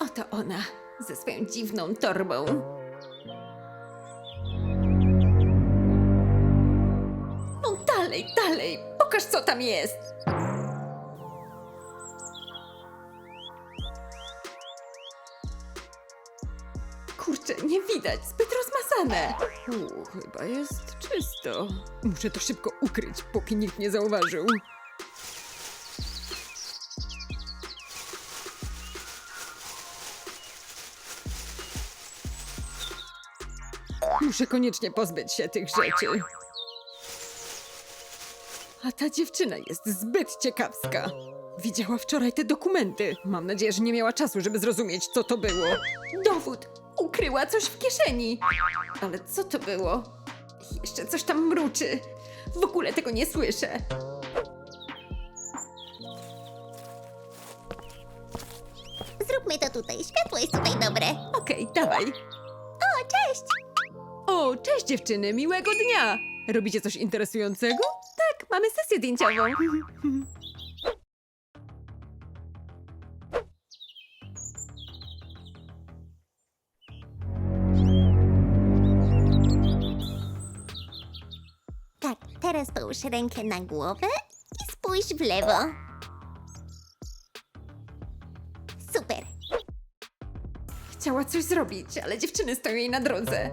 Oto ona ze swoją dziwną torbą. No dalej, dalej, pokaż co tam jest. Kurczę, nie widać, zbyt rozmasane. U, chyba jest czysto. Muszę to szybko ukryć, póki nikt nie zauważył. Muszę koniecznie pozbyć się tych rzeczy. A ta dziewczyna jest zbyt ciekawska. Widziała wczoraj te dokumenty. Mam nadzieję, że nie miała czasu, żeby zrozumieć, co to było. Dowód! Ukryła coś w kieszeni. Ale co to było? Jeszcze coś tam mruczy. W ogóle tego nie słyszę. Zróbmy to tutaj. Światło jest tutaj dobre. Okej, dawaj. O, cześć! O, cześć dziewczyny, miłego dnia! Robicie coś interesującego? Tak, mamy sesję zdjęciową. Tak, teraz połóż rękę na głowę i spójrz w lewo. Super. Chciała coś zrobić, ale dziewczyny stoją jej na drodze.